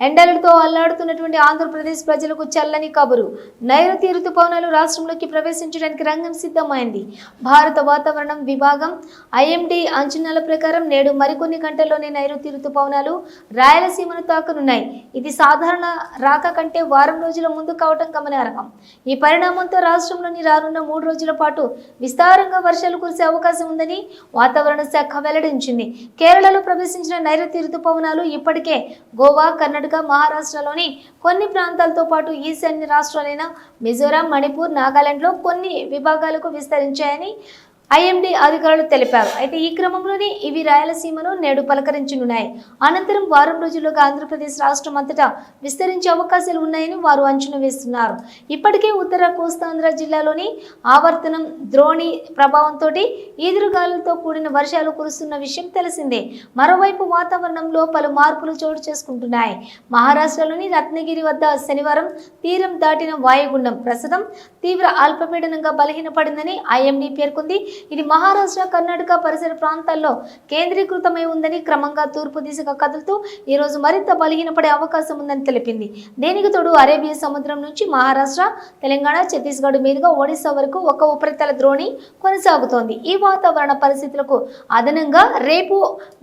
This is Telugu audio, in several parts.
ఎండలతో అల్లాడుతున్నటువంటి ఆంధ్రప్రదేశ్ ప్రజలకు చల్లని కబురు. నైరుతి ఋతుపవనాలు రాష్ట్రంలోకి ప్రవేశించడానికి రంగం సిద్ధమైంది. భారత వాతావరణం విభాగం ఐఎండి అంచనాల ప్రకారం నేడు మరికొన్ని గంటల్లోనే నైరుతి ఋతుపవనాలు రాయలసీమను తాకనున్నాయి. ఇది సాధారణ రాక కంటే వారం రోజుల ముందు కావటం గమనార్హం. ఈ పరిణామంతో రాష్ట్రంలోని రానున్న మూడు రోజుల పాటు విస్తారంగా వర్షాలు కురిసే అవకాశం ఉందని వాతావరణ శాఖ వెల్లడించింది. కేరళలో ప్రవేశించిన నైరుతి ఋతుపవనాలు ఇప్పటికే గోవా కర్ణాటక మహారాష్ట్రలోని కొన్ని ప్రాంతాలతో పాటు ఈశాన్య రాష్ట్రాలైన మిజోరాం మణిపూర్ నాగాలాండ్లో కొన్ని విభాగాలకు విస్తరించాయని ఐఎండీ అధికారులు తెలిపారు. అయితే ఈ క్రమంలోనే ఇవి రాయలసీమను నేడు పలకరించనున్నాయి. అనంతరం వారం రోజుల్లోగా ఆంధ్రప్రదేశ్ రాష్ట్రం అంతటా విస్తరించే అవకాశాలు ఉన్నాయని వారు అంచనా వేస్తున్నారు. ఇప్పటికే ఉత్తర కోస్తాంధ్ర జిల్లాలోని ఆవర్తనం ద్రోణి ప్రభావంతో ఈదురుగాలులతో కూడిన వర్షాలు కురుస్తున్న విషయం తెలిసిందే. మరోవైపు వాతావరణంలో పలు మార్పులు చోటు చేసుకుంటున్నాయి. మహారాష్ట్రలోని రత్నగిరి వద్ద శనివారం తీరం దాటిన వాయుగుండం ప్రస్తుతం తీవ్ర అల్పపీడనంగా బలహీనపడిందని ఐఎండీ పేర్కొంది. ఇది మహారాష్ట్ర కర్ణాటక పరిసర ప్రాంతాల్లో కేంద్రీకృతమై ఉందని క్రమంగా తూర్పు దిశగా కదులుతూ ఈ రోజు మరింత బలహీనపడే అవకాశం ఉందని తెలిపింది. దీనికి తోడు అరేబియా సముద్రం నుంచి మహారాష్ట్ర తెలంగాణ ఛత్తీస్గఢ్ మీదుగా ఒడిశా వరకు ఒక ఉపరితల ద్రోణి కొనసాగుతోంది. ఈ వాతావరణ పరిస్థితులకు అదనంగా రేపు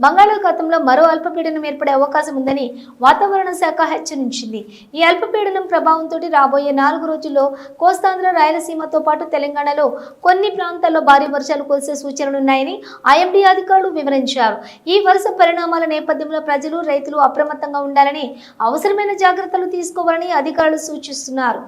బంగాళాఖాతంలో మరో అల్పపీడనం ఏర్పడే అవకాశం ఉందని వాతావరణ శాఖ హెచ్చరించింది. ఈ అల్పపీడనం ప్రభావంతో రాబోయే నాలుగు రోజుల్లో కోస్తాంధ్ర రాయలసీమతో పాటు తెలంగాణలో కొన్ని ప్రాంతాల్లో భారీ వర్షాలు కురిసే సూచనలున్నాయని ఐఎండీ అధికారులు వివరించారు. ఈ వరుస పరిణామాల నేపథ్యంలో ప్రజలు రైతులు అప్రమత్తంగా ఉండాలని అవసరమైన జాగ్రత్తలు తీసుకోవాలని అధికారులు సూచిస్తున్నారు.